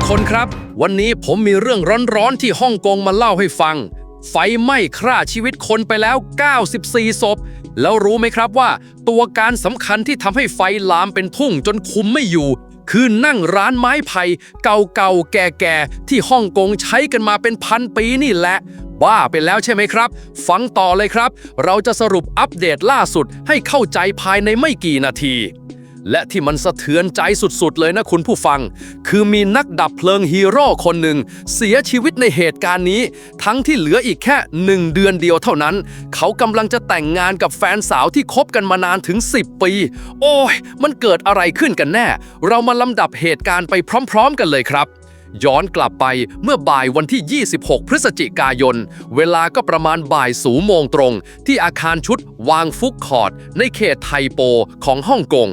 กคนครับ วันนี้ผมมีเรื่องร้อนๆที่ฮ่องกงมาเล่าให้ฟัง ไฟไหม้ฆ่าชีวิตคนไปแล้ว 94 ศพ แล้วรู้ไหมครับว่า ตัวการสำคัญที่ทำให้ไฟลามเป็นทุ่งจนคุมไม่อยู่ คือนั่งร้านไม้ไผ่เก่าๆ แก่ๆ ที่ฮ่องกงใช้กันมาเป็นพันปีนี่แหละบ้าไปแล้วใช่ไหมครับ ฟังต่อเลยครับ เราจะสรุปอัปเดตล่าสุดให้เข้าใจภายในไม่กี่นาที และที่มันสะเทือนใจสุดๆ เลยนะคุณผู้ฟัง คือมีนักดับเพลิงฮีโร่คนหนึ่ง เสียชีวิตในเหตุการณ์นี้ ทั้งที่เหลืออีกแค่หนึ่งเดือนเดียวเท่านั้น เขากำลังจะแต่งงานกับแฟนสาวที่คบกันมานานถึง 10 ปี โอ้ย มันเกิดอะไรขึ้นกันแน่ เรามาลำดับเหตุการณ์ไปพร้อม ๆ กันเลยครับ ย้อนกลับไปเมื่อบ่ายวันที่ 26 พฤศจิกายน เวลาก็ประมาณบ่ายสูโมงตรง ที่อาคารชุดวางฟุกคอร์ด ในเขตไทโปของฮ่องกง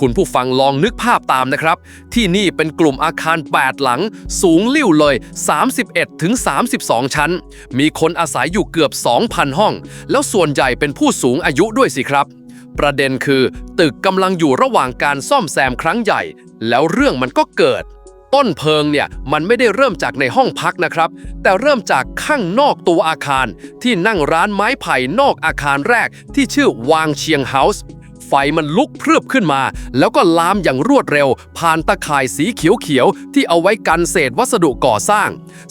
คุณผู้ฟังลองนึกภาพตามนะครับ ที่นี่เป็นกลุ่มอาคาร 8 หลัง สูงลิ่วเลย 31 ถึง 32 ชั้น มีคนอาศัยอยู่เกือบ 2,000 ห้อง แล้วส่วนใหญ่เป็นผู้สูงอายุด้วยสิครับประเด็นคือ ตึกกำลังอยู่ระหว่างการซ่อมแซมครั้งใหญ่ แล้วเรื่องมันก็เกิด ต้นเพลิงเนี่ยมันไม่ได้เริ่มจากในห้องพักนะครับ แต่เริ่มจากข้างนอกตัวอาคาร ที่นั่งร้านไม้ไผ่นอกอาคารแรก ที่ชื่อวางเชียงเฮาส์ไฟมันลุกพรึบขึ้นมา แล้วก็ลามอย่างรวดเร็ว ผ่านตะข่ายสีเขียวๆ ที่เอาไว้กันเศษวัสดุก่อสร้าง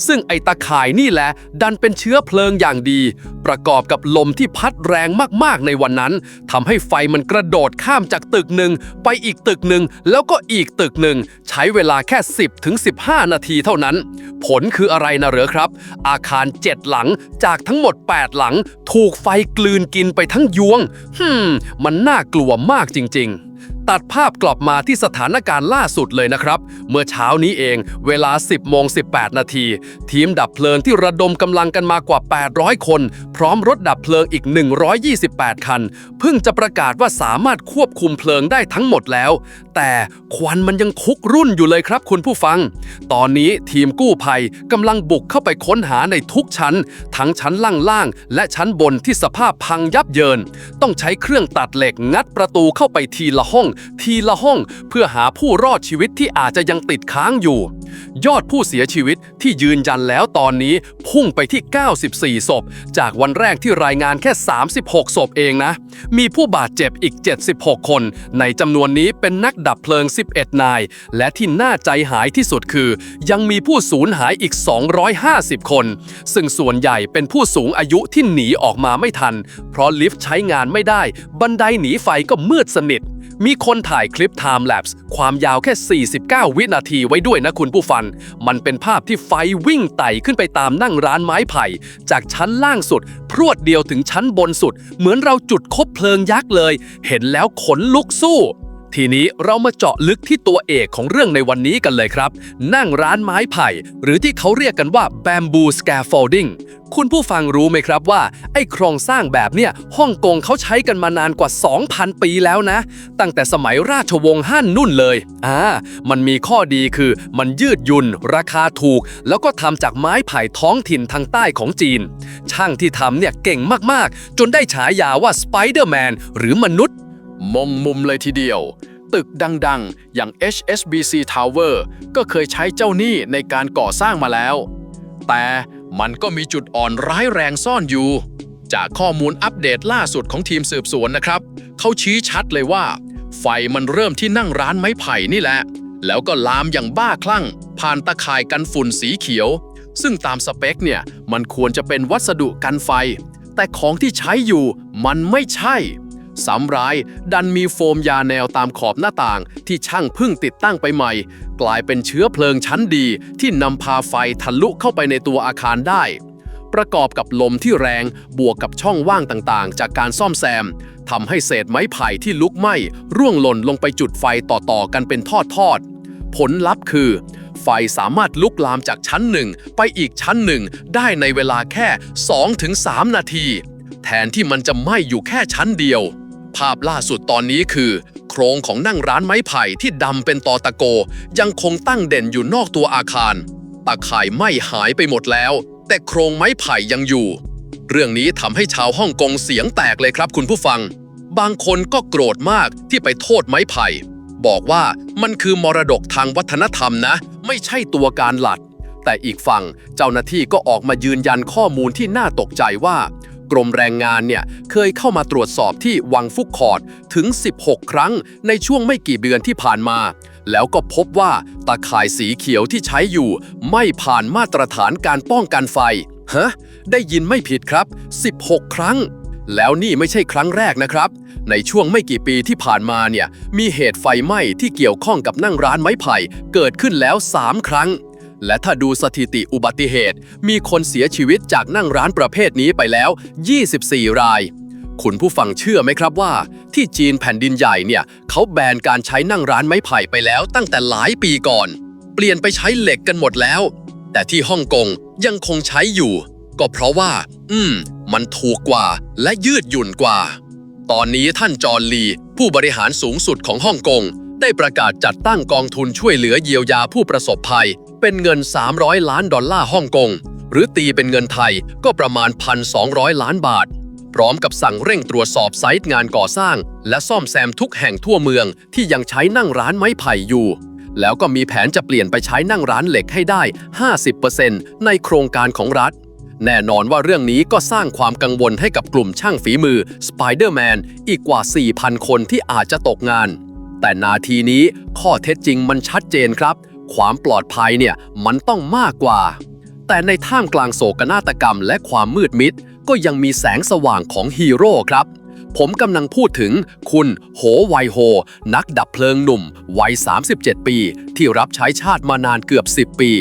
ซึ่งไอตะข่ายนี่แหละ ดันเป็นเชื้อเพลิงอย่างดีประกอบกับลมที่พัดแรงมากๆในวันนั้นทำให้ไฟมันกระโดดข้ามจากตึกหนึ่งไปอีกตึกหนึ่งแล้วก็อีกตึกหนึ่งใช้เวลาแค่ 10ถึง15 นาทีเท่านั้น ผลคืออะไรนะเหรอครับ อาคาร 7 หลังจากทั้งหมด 8 หลัง ถูกไฟกลืนกินไปทั้งยวงฮึมมันน่ากลัวมากจริง ๆ ตัดภาพกลับมาที่สถานการณ์ล่าสุดเลยนะครับ เมื่อเช้านี้เองเวลา 10โมง18 นาที ทีมดับเพลิงที่ระดมกำลังกันมากว่า 800 คน พร้อมรถดับเพลิงอีก 128 คัน เพิ่งจะประกาศว่าสามารถควบคุมเพลิงได้ทั้งหมดแล้วแต่ควันมันยังคุกรุ่นอยู่เลยครับคุณผู้ฟัง ตอนนี้ทีมกู้ภัยกำลังบุกเข้าไปค้นหาในทุกชั้น ทั้งชั้นล่างๆ และชั้นบนที่สภาพพังยับเยิน ต้องใช้เครื่องตัดเหล็กงัดประตูเข้าไปทีละห้อง ทีละห้อง เพื่อหาผู้รอดชีวิตที่อาจจะยังติดค้างอยู่ ยอดผู้เสียชีวิตที่ยืนยันแล้วตอนนี้พุ่งไปที่ 94 ศพ จากวันแรกที่รายงานแค่ 36 ศพเองนะมีผู้บาดเจ็บอีก 76 คน ในจำนวนนี้เป็นนักดับเพลิง 11 นาย และที่น่าใจหายที่สุดคือ ยังมีผู้สูญหายอีก 250 คน ซึ่งส่วนใหญ่เป็นผู้สูงอายุที่หนีออกมาไม่ทัน เพราะลิฟต์ใช้งานไม่ได้ บันไดหนีไฟก็มืดสนิท มีคนถ่ายคลิป Time Lapse ความยาวแค่ 49 วินาทีไว้ด้วยนะคุณผู้ฟัง มันเป็นภาพที่ไฟวิ่งไต่ขึ้นไปตามนั่งร้านไม้ไผ่ จากชั้นล่างสุด พรวดเดียวถึงชั้นบนสุด เหมือนเราจุดคบเพลิงยักษ์เลย เห็นแล้วขนลุกสู้ทีนี้เรามาเจาะลึกที่ตัวเอกของเรื่องในวันนี้กันเลยครับ นั่งร้านไม้ไผ่ หรือที่เขาเรียกกันว่า bamboo scaffolding คุณผู้ฟังรู้ไหมครับว่า ไอ้โครงสร้างแบบเนี้ยฮ่องกงเขาใช้กันมานานกว่า 2,000 ปีแล้วนะ ตั้งแต่สมัยราชวงศ์ฮั่นนุ่นเลยอ่ามันมีข้อดีคือมันยืดหยุ่นราคาถูก แล้วก็ทำจากไม้ไผ่ท้องถิ่นทางใต้ของจีน ช่างที่ทำเนี่ยเก่งมากๆ จนได้ฉายาว่า Spider-Man หรือมนุษย์มงมุมเลยทีเดียว ตึกดังๆ อย่าง HSBC Tower ก็เคยใช้เจ้าหนี้ในการก่อสร้างมาแล้ว แต่ มันก็มีจุดอ่อนร้ายแรงซ่อนอยู่ จากข้อมูลอัปเดตล่าสุดของทีมสืบสวนนะครับ เขาชี้ชัดเลยว่า ไฟมันเริ่มที่นั่งร้านไม้ไผ่นี่แหละ แล้วก็ลามอย่างบ้าคลั่ง ผ่านตะข่ายกันฝุ่นสีเขียว ซึ่งตามสเปคเนี่ยมันควรจะเป็นวัสดุกันไฟ แต่ของที่ใช้อยู่มันไม่ใช่ สำร้าย ดันมีโฟมยาแนวตามขอบหน้าต่างที่ช่างพิ่งติดตั้งไปใหม่ กลายเป็นเชื้อเพลิงชั้นดีที่นำพาไฟทะลุเข้าไปในตัวอาคารได้ ประกอบกับลมที่แรงบวกกับช่องว่างต่างๆ จากการซ่อมแซมทำให้เศษไม้ไผ่ที่ลุกไหม้ร่วงหล่นลงไปจุดไฟต่อๆกันเป็นทอดๆผลลัพธ์คือ ไฟสามารถลุกลามจากชั้นหนึ่งไปอีกชั้นหนึ่งได้ในเวลาแค่ 2-3 นาที แทนที่มันจะไหม้อยู่แค่ชั้นเดียว ภาพล่าสุดตอนนี้คือ โครงของนั่งร้านไม้ไผ่ที่ดำเป็นตอตะโก ยังคงตั้งเด่นอยู่นอกตัวอาคารตาข่ายไหม้หายไปหมดแล้ว แต่โครงไม้ไผ่ยังอยู่ เรื่องนี้ทำให้ชาวฮ่องกงเสียงแตกเลยครับคุณผู้ฟัง บางคนก็โกรธมากที่ไปโทษไม้ไผ่ บอกว่ามันคือมรดกทางวัฒนธรรมนะ ไม่ใช่ตัวการหลักแต่อีกฝั่งเจ้าหน้าที่ก็ออกมายืนยันข้อมูลที่น่าตกใจว่า กรมแรงงานเนี่ยเคยเข้ามาตรวจสอบที่วังฟุกคอร์ดถึง 16 ครั้งในช่วงไม่กี่เดือนที่ผ่านมา แล้วก็พบว่าตาข่ายสีเขียวที่ใช้อยู่ ไม่ผ่านมาตรฐานการป้องกันไฟฮะได้ยินไม่ผิดครับ 16 ครั้ง แล้วนี่ไม่ใช่ครั้งแรกนะครับ ในช่วงไม่กี่ปีที่ผ่านมาเนี่ยมีเหตุไฟไหม้ที่เกี่ยวข้องกับนั่งร้านไม้ไผ่เกิดขึ้นแล้ว 3 ครั้ง และถ้าดูสถิติอุบัติเหตุ มีคนเสียชีวิตจากนั่งร้านประเภทนี้ไปแล้ว 24 ราย คุณผู้ฟังเชื่อไหมครับว่า ที่จีนแผ่นดินใหญ่เนี่ย เขาแบนการใช้นั่งร้านไม้ไผ่ไปแล้วตั้งแต่หลายปีก่อน เปลี่ยนไปใช้เหล็กกันหมดแล้ว แต่ที่ฮ่องกงยังคงใช้อยู่ ก็เพราะว่า อืม มันถูกกว่าและยืดหยุ่นกว่า ตอนนี้ท่านจอห์ลี ผู้บริหารสูงสุดของฮ่องกงได้ประกาศจัดตั้งกองทุนช่วยเหลือเยียวยาผู้ประสบภัย เป็นเงิน 300 ล้านดอลลาร์ฮ่องกง หรือตีเป็นเงินไทยก็ประมาณ 1,200 ล้านบาท พร้อมกับสั่งเร่งตรวจสอบไซต์งานก่อสร้าง และซ่อมแซมทุกแห่งทั่วเมืองที่ยังใช้นั่งร้านไม้ไผ่อยู่ แล้วก็มีแผนจะเปลี่ยนไปใช้นั่งร้านเหล็กให้ได้ 50%ในโครงการของรัฐ แน่นอนว่าเรื่องนี้ก็สร้างความกังวลให้กับกลุ่มช่างฝีมือ Spider-Man อีกกว่า 4,000 คนที่อาจจะตกงาน แต่นาทีนี้ข้อเท็จจริงมันชัดเจนครับ ความปลอดภัยเนี่ยมันต้องมากกว่า แต่ในท่ามกลางโศกนาฏกรรมและความมืดมิด ก็ยังมีแสงสว่างของฮีโร่ครับ ผมกำลังพูดถึงคุณโหไวโฮ นักดับเพลิงหนุ่ม วัย 37 ปี ที่รับใช้ชาติมานานเกือบ 10 ปี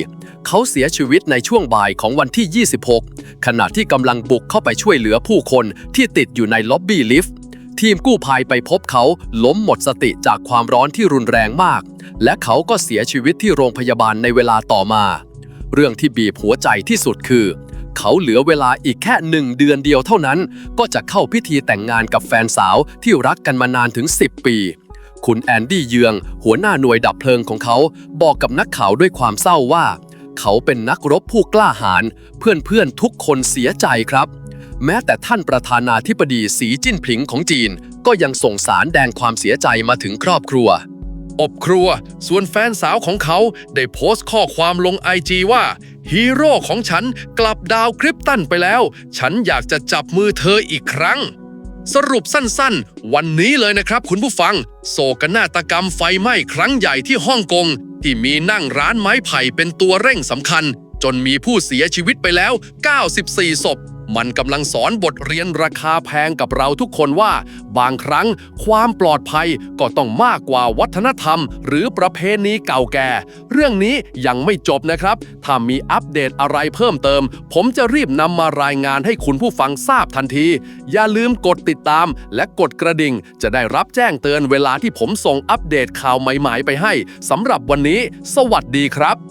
เขาเสียชีวิตในช่วงบ่ายของวันที่ 26 ขณะที่กำลังบุกเข้าไปช่วยเหลือผู้คนที่ติดอยู่ในล็อบบี้ลิฟต์ ทีมกู้ภัยไปพบเขาล้มหมดสติจากความร้อนที่รุนแรงมาก และเขาก็เสียชีวิตที่โรงพยาบาลในเวลาต่อมา เรื่องที่บีบหัวใจที่สุดคือ เขาเหลือเวลาอีกแค่หนึ่งเดือนเดียวเท่านั้น ก็จะเข้าพิธีแต่งงานกับแฟนสาวที่รักกันมานานถึง 10 ปี คุณแอนดี้เยือง หัวหน้าหน่วยดับเพลิงของเขา บอกกับนักข่าวด้วยความเศร้าว่า เขาเป็นนักรบผู้กล้าหาญเพื่อนๆทุกคนเสียใจครับ แม้แต่ท่านประธานาธิบดีสีจิ้นผิงของจีน ก็ยังส่งสารแดงความเสียใจมาถึงครอบครัว อบครัว ส่วนแฟนสาวของเขาได้โพสต์ข้อความลงไอจีว่า ฮีโร่ของฉันกลับดาวคริปตันไปแล้ว ฉันอยากจะจับมือเธออีกครั้ง สรุปสั้นๆ วันนี้เลยนะครับคุณผู้ฟัง โศกนาฏกรรมไฟไหม้ครั้งใหญ่ที่ฮ่องกง ที่มีนั่งร้านไม้ไผ่เป็นตัวเร่งสำคัญ จนมีผู้เสียชีวิตไปแล้ว 94 ศพ มันกำลังสอนบทเรียนราคาแพงกับเราทุกคนว่า บางครั้งความปลอดภัยก็ต้องมากกว่าวัฒนธรรม หรือประเพณีเก่าแก่ เรื่องนี้ยังไม่จบนะครับ ถ้ามีอัปเดตอะไรเพิ่มเติม ผมจะรีบนำมารายงานให้คุณผู้ฟังทราบทันที อย่าลืมกดติดตาม และกดกระดิ่ง จะได้รับแจ้งเตือนเวลาที่ผมส่งอัปเดตข่าวใหม่ ๆ ไปให้สำหรับวันนี้ สวัสดีครับ